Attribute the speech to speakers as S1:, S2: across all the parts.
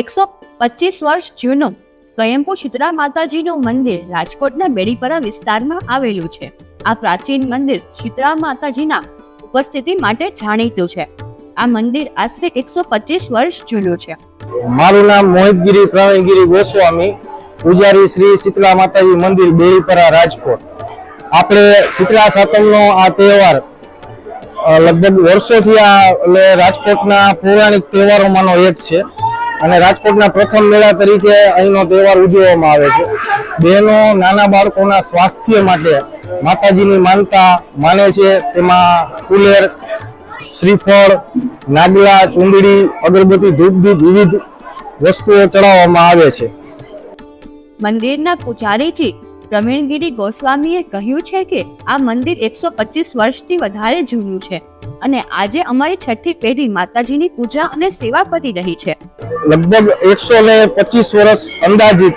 S1: એકસો પચીસ વર્ષ જૂનું સ્વયંભૂ શીતળા માતાજીનું મંદિર રાજકોટના બેડીપરા વિસ્તારમાં આવેલું છે. આ પ્રાચીન મંદિર શીતળા માતાજીના ઉપસ્થિતિ માટે જાણીતું છે. આ મંદિર આશરે એકસો પચીસ વર્ષ જૂનું છે.
S2: મારું નામ મોહિતગીરી પ્રવીણગીરી ગોસ્વામી, પૂજારી શ્રી શીતળા માતાજી મંદિર બેડીપરા રાજકોટ. આપણે શીતળા સાતમનો આ તહેવાર લગભગ વર્ષોથી આ રાજકોટના પૌરાણિક તહેવારોમાંનો એક છે. અને રાજકોટના પ્રથમ મેળા તરીકે અહીંનો તહેવાર ઉજવવામાં આવે છે. બહેનો, નાના બાળકોના સ્વાસ્થ્ય માટે માતાજીની માનતા માને છે. તેમાં કુલેર શ્રીફળ, નાગલા, ચુંદડી, અગરબત્તી, ધૂપદીપ વિવિધ વસ્તુઓ ચડાવવામાં આવે છે.
S1: મંદિરના પૂજારીજી પ્રવીણગીરી ગોસ્વામીએ કહ્યું છે કે આ મંદિર એકસો પચીસ વર્ષથી વધારે જૂનું છે અને આજે અમારી છઠ્ઠી પેઢી માતાજીની પૂજા અને સેવા કરી રહી છે.
S2: લગભગ એકસો ને પચીસ વર્ષ અંદાજિત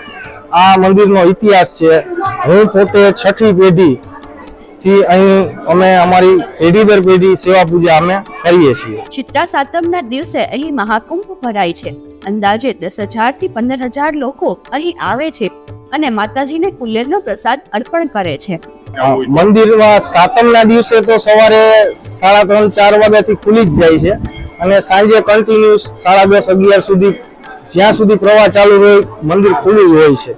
S2: આ મંદિરનો ઇતિહાસ છે. હું પોતે છઠ્ઠી પેઢી થી અહીં અમે અમારી પેઢી દર પેઢી સેવા પૂજા અમે કરીએ છીએ.
S1: ચિત્રા સાતમના દિવસે અહીં મહાકુંભ ભરાય છે. અંદાજે દસ હજારથી પંદર હજાર લોકો અહીં આવે છે. અને માતાજીને કુલેરનો પ્રસાદ અર્પણ કરે છે.
S2: મંદિરમાં સાતમના દિવસે તો સવારે સાડા ત્રણ, ચાર વાગ્યાથી ખુલી જ જાય છે. અને સાંજે કન્ટિન્યુઅસ સાડા દસ, અગિયાર સુધી જ્યાં સુધી પ્રવાહ ચાલુ હોય, મંદિર ખુલ્લું હોય છે.